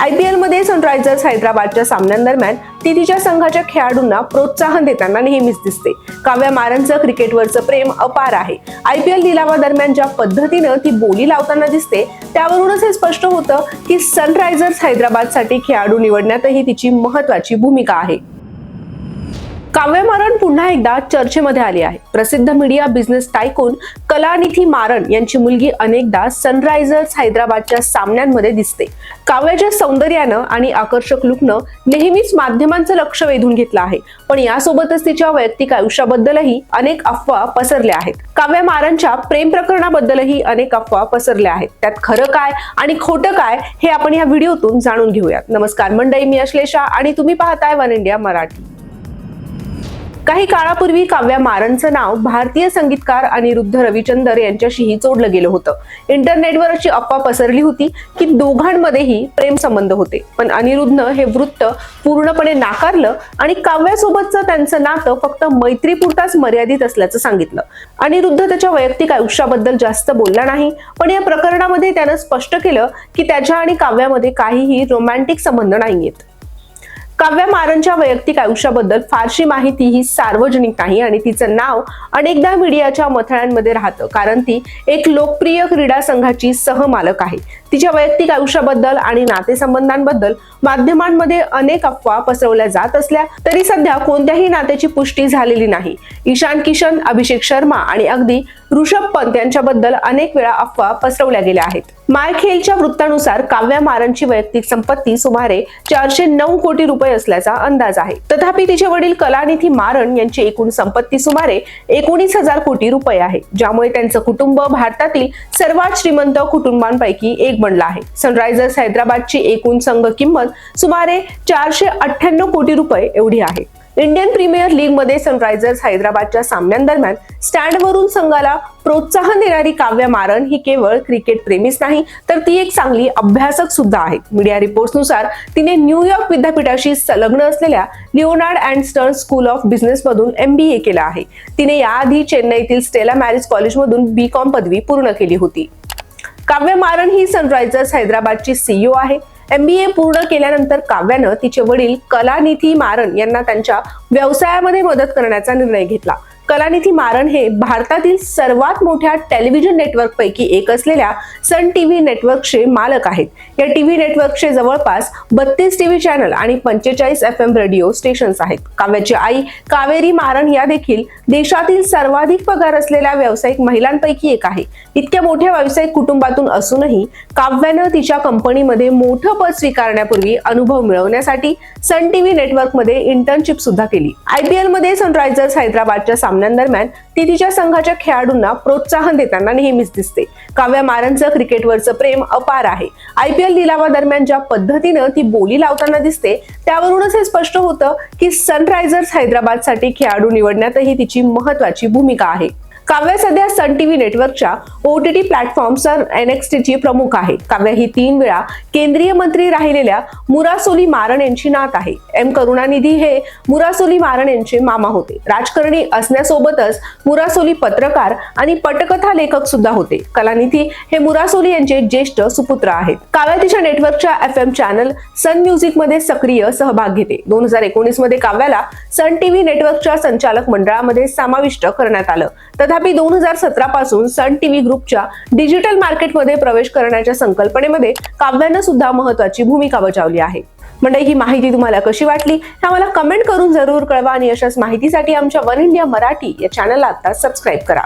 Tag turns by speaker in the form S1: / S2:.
S1: I P एलमध्ये Sunrisers हैदराबादच्या सामन्यांदरम्यान ती तिच्या संघाच्या खेळाडूंना प्रोत्साहन देताना नेहमीच दिसते. काव्या मारनचं क्रिकेटवरचं प्रेम अपार आहे. आय पी एल लिलावादरम्यान ज्या पद्धतीनं ती बोली लावताना दिसते त्यावरूनच हे स्पष्ट होतं की सनरायझर्स हैदराबादसाठी खेळाडू निवडण्यातही तिची महत्वाची भूमिका आहे. काव्य मारण पुन्हा एकदा चर्चेमध्ये आली आहे. प्रसिद्ध मीडिया बिझनेस टायकून कलानिधी मारण यांची मुलगी अनेकदा सनरायझर्स हैदराबादच्या सामन्यांमध्ये दिसते. काव्याच्या सौंदर्यानं आणि आकर्षक लुकनं नेहमीच माध्यमांचं लक्ष वेधून घेतलं आहे. पण यासोबतच तिच्या वैयक्तिक आयुष्याबद्दलही अनेक अफवा पसरल्या आहेत. काव्या मारणच्या प्रेम प्रकरणाबद्दलही अनेक अफवा पसरल्या आहेत. त्यात खरं काय आणि खोटं काय हे आपण या व्हिडिओतून जाणून घेऊयात. नमस्कार मंडळी मी अश्लेषा आणि तुम्ही पाहताय वन इंडिया मराठी. काही काळापूर्वी काव्या मारनचं नाव भारतीय संगीतकार अनिरुद्ध रविचंदर यांच्याशीही जोडलं गेलं होतं. इंटरनेटवर अशी अफवा पसरली होती की दोघांमध्येही प्रेम संबंध होते. पण अनिरुद्धनं हे वृत्त पूर्णपणे नाकारलं आणि काव्यासोबतचं त्यांचं नातं फक्त मैत्रीपुरताच मर्यादित असल्याचं सांगितलं. अनिरुद्ध त्याच्या वैयक्तिक आयुष्याबद्दल जास्त बोलला नाही पण या प्रकरणामध्ये त्यानं स्पष्ट केलं की त्याच्या आणि काव्यामध्ये काहीही रोमॅन्टिक संबंध नाहीयेत. काव्या मारनच्या वैयक्तिक आयुष्याबद्दल फारशी माहिती ही सार्वजनिक नाही आणि तिचं नाव अनेकदा मीडियाच्या मथळ्यांमध्ये राहतं कारण ती एक लोकप्रिय क्रीडा संघाची सहमालक आहे. तिच्या वैयक्तिक आयुष्याबद्दल आणि नातेसंबंधांबद्दल माध्यमांमध्ये अनेक अफवा पसरवल्या जात असल्या तरी सध्या कोणत्याही नात्याची पुष्टी झालेली नाही. ईशान किशन अभिषेक शर्मा आणि अगदी ऋषभ पंत यांच्याबद्दल अनेक वेळा अफवा पसरवल्या गेल्या आहेत. मायखेलच्या वृत्तानुसार काव्या मारांची वैयक्तिक संपत्ती सुमारे चारशे नऊ कोटी रुपये असल्याचा अंदाज आहे. तथापि तिचे वडील कलानिधी मारण यांची एकूण संपत्ती सुमारे एकोणीस हजार कोटी रुपये आहे. ज्यामुळे त्यांचं कुटुंब भारतातील सर्वात श्रीमंत कुटुंबांपैकी एक बनलं आहे. सनरायझर्स हैदराबादची एकूण संघ किंमत सुमारे चारशे अठ्ठ्याण्णव कोटी रुपये एवढी आहे. इंडियन प्रीमियर लीगमध्ये सनरायझर्स हैदराबादच्या सामन्यांदरम्यान स्टँडवरून संघाला प्रोत्साहन देणारी काव्य मारण ही केवळ क्रिकेट प्रेमीच नाही तर ती एक चांगली अभ्यासक सुद्धा आहे मीडिया रिपोर्ट्सनुसार तिने न्यूयॉर्क विद्यापीठाशी संलग्न असलेल्या Leonard and Stern school of business मधून एमबीए केला आहे. तिने याआधी चेन्नईतील स्टेला मॅरिज कॉलेजमधून बी कॉम पदवी पूर्ण केली होती. काव्य मारण ही सनरायझर्स हैदराबादची सीईओ आहे. एमबीए पूर्ण केल्यानंतर काव्यानं तिचे वडील कलानिधी मारन यांना त्यांच्या व्यवसायामध्ये मदत करण्याचा निर्णय घेतला. कलानिधी मारण हे भारतातील सर्वात मोठ्या टेलिव्हिजन नेटवर्कपैकी एक असलेल्या सन टीव्ही नेटवर्कचे मालक आहेत. या टीव्ही नेटवर्कचे जवळपास बत्तीस टीव्ही चॅनल आणि पंचेचाळीस एफ एम रेडिओ स्टेशन्स आहेत. काव्याची आई कावेरी मारण या देखील देशातील सर्वाधिक पगार असलेल्या व्यावसायिक महिलांपैकी एक आहे. इतक्या मोठ्या व्यावसायिक कुटुंबातून असूनही काव्यानं तिच्या कंपनीमध्ये मोठं पद स्वीकारण्यापूर्वी अनुभव मिळवण्यासाठी सन टीव्ही नेटवर्कमध्ये इंटर्नशिप सुद्धा केली. आयपीएलमध्ये सनरायझर्स हैदराबादच्या सामन्यांदरम्यान ती तिच्या संघाच्या खेळाडूंना प्रोत्साहन देताना नेहमीच दिसते. काव्या मारनचं क्रिकेटवरचं प्रेम अपार आहे. आयपीएल लिलावादरम्यान ज्या पद्धतीनं ती बोली लावताना दिसते त्यावरूनच हे स्पष्ट होतं की सनरायझर्स हैदराबादसाठी खेळाडू निवडण्यातही तिची महत्वाची भूमिका आहे. काव्या सध्या सन टीव्ही नेटवर्कच्या ओटीटी प्लॅटफॉर्म सर एनएक्सटीची प्रमुख आहे काव्या ही तीन वेळा केंद्रीय मंत्री राहिलेल्या मुरासोली मारण यांची नात आहे. एम करुणानिधी हे मुरासोली मारण यांचे मामा होते. राजकारणी असण्यासोबतच मुरासोली पत्रकार आणि पटकथा लेखक सुद्धा होते. कलानिधी हे मुरासोली यांचे ज्येष्ठ सुपुत्र आहेत. काव्या तिच्या नेटवर्कच्या एफ एम चॅनल सन म्युझिकमध्ये सक्रिय सहभाग घेते. दोन हजार एकोणीसमध्ये काव्याला सन टीव्ही नेटवर्कच्या संचालक मंडळामध्ये समाविष्ट करण्यात आलं. तथापि दोन हजार सतरा पासून सन टीव्ही ग्रुपच्या डिजिटल मार्केटमध्ये प्रवेश करण्याच्या संकल्पनेमध्ये काव्यानं सुद्धा महत्वाची भूमिका बजावली आहे. म्हणजे ही माहिती तुम्हाला कशी वाटली? हे आम्हाला कमेंट करून जरूर कळवा आणि अशाच माहितीसाठी आमच्या वन इंडिया मराठी या चॅनलला आता सबस्क्राईब करा.